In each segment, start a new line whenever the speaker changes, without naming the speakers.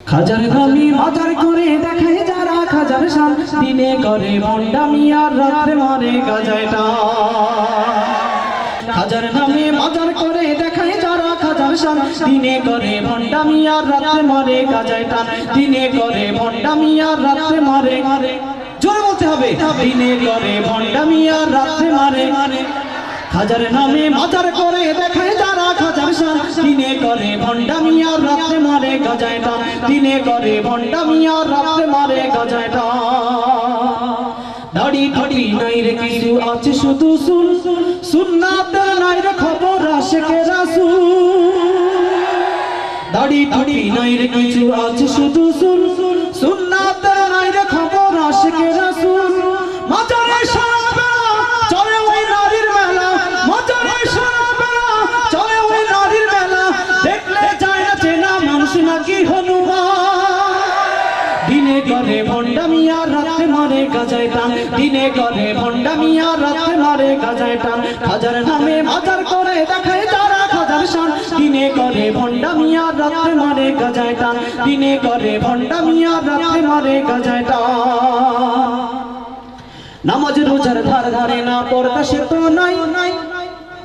খাজার দামি মাজার করে দেখায় যারা খাজার শান, দিনে করে ভণ্ডামি আর রাত্রে মারে গাজায়টা খাজার নামে মাজার করে দেখায় যারা খাজার শান, দিনে করে ভণ্ডামি আর রাত্রে মারে গাজায় টান দিনে করে ভণ্ডামি আর রাত্রে মারে জোরে বলতে হবে। দিনে করে ভণ্ডামি আর রাত্রে মারে মারে। খাজার নামে মাজার করে দেখায় যারা খাজার শান দিনে করে ভণ্ডামি আর রাত্রে মারে গাজায় দিনে করে ভণ্ডামি আর রাত্রে মারে গাজায় দাড়ি ঠাড়ি নাই রে কিছু আছে শুধু শুন সুন্নাতে নাই রে খবর আশেকে রাসূল। দাড়ি ঠাড়ি নাই রে কিছু আছে শুধু শুন সুন্নাতে দিনে করে আর রাতে মারে গাজায় হাজার নামে করে দেখায় খাজার শান। দিনে করে রাতে দিনে করে রাতে নামাজ রোজার ধার ধারে না সে তো নাই।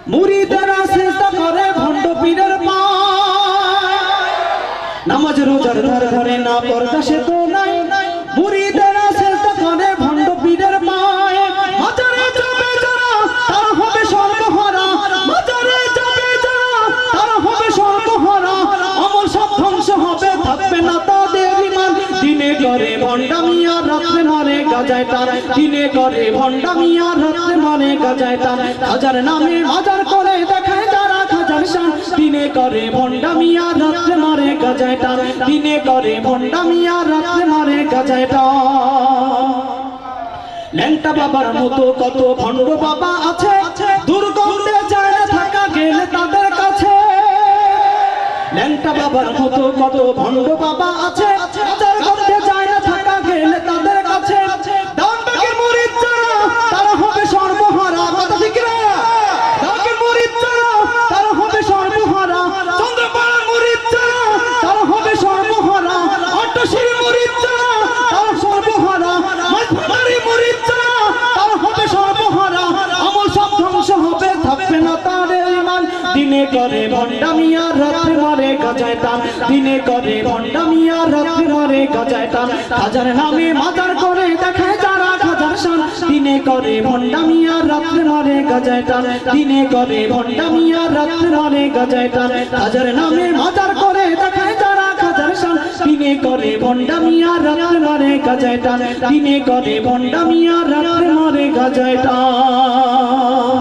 মুরিদেরা চেষ্টা করে পীরের পা। নামাজ রোজার ধার ধারে না পড়তা সে তো নাই। মুরিদেরা চেষ্টা করে ভণ্ড পীরের যাবে যারা তারা হবে সর্বহারা। মাজারে যাবে যারা তারা হবে সর্বহারা। অমর সব ধ্বংস হবে থাকবে না তাদের ইমান। দিনে করে ভণ্ডামি আর রাত্রে মারে গাজায় টান। দিনে করে ভণ্ডামি আর রাত্রে মারে গাজায় টান। হাজার নামে মাজার করে দেখায় যারা খাজার শান। দিনে করে ভণ্ডামি আর রাত্রে মারে গাজায় দিনে করে ভণ্ডামি আর রাত্রে মারে গাজায় ল্যাংটা বাবার মতো কত ভণ্ড বাবা আছে, দুর্গন্ধে যায় থাকা গেলে তাদের কাছে। ল্যাংটা বাবার মতো কত ভণ্ড বাবা আছে দিনে করে ভণ্ডামি আর রাত্রে মারে গাজায় টান দিনে করে ভণ্ডামি আর রাত্রে মারে গাজায় টান হাজার নামে মাজার করে দেখায় যারা খাজার শান দিনে করে ভণ্ডামি আর রাত্রে মারে গাজায় টান দিনে করে ভণ্ডামি আর রাত্রে মারে গাজায় টান হাজার নামে মাজার করে দেখায় যারা খাজার শান দিনে করে ভণ্ডামি আর রাত্রে মারে গাজায় টান দিনে করে ভণ্ডামি আর রাত্রে মারে গাজায় টান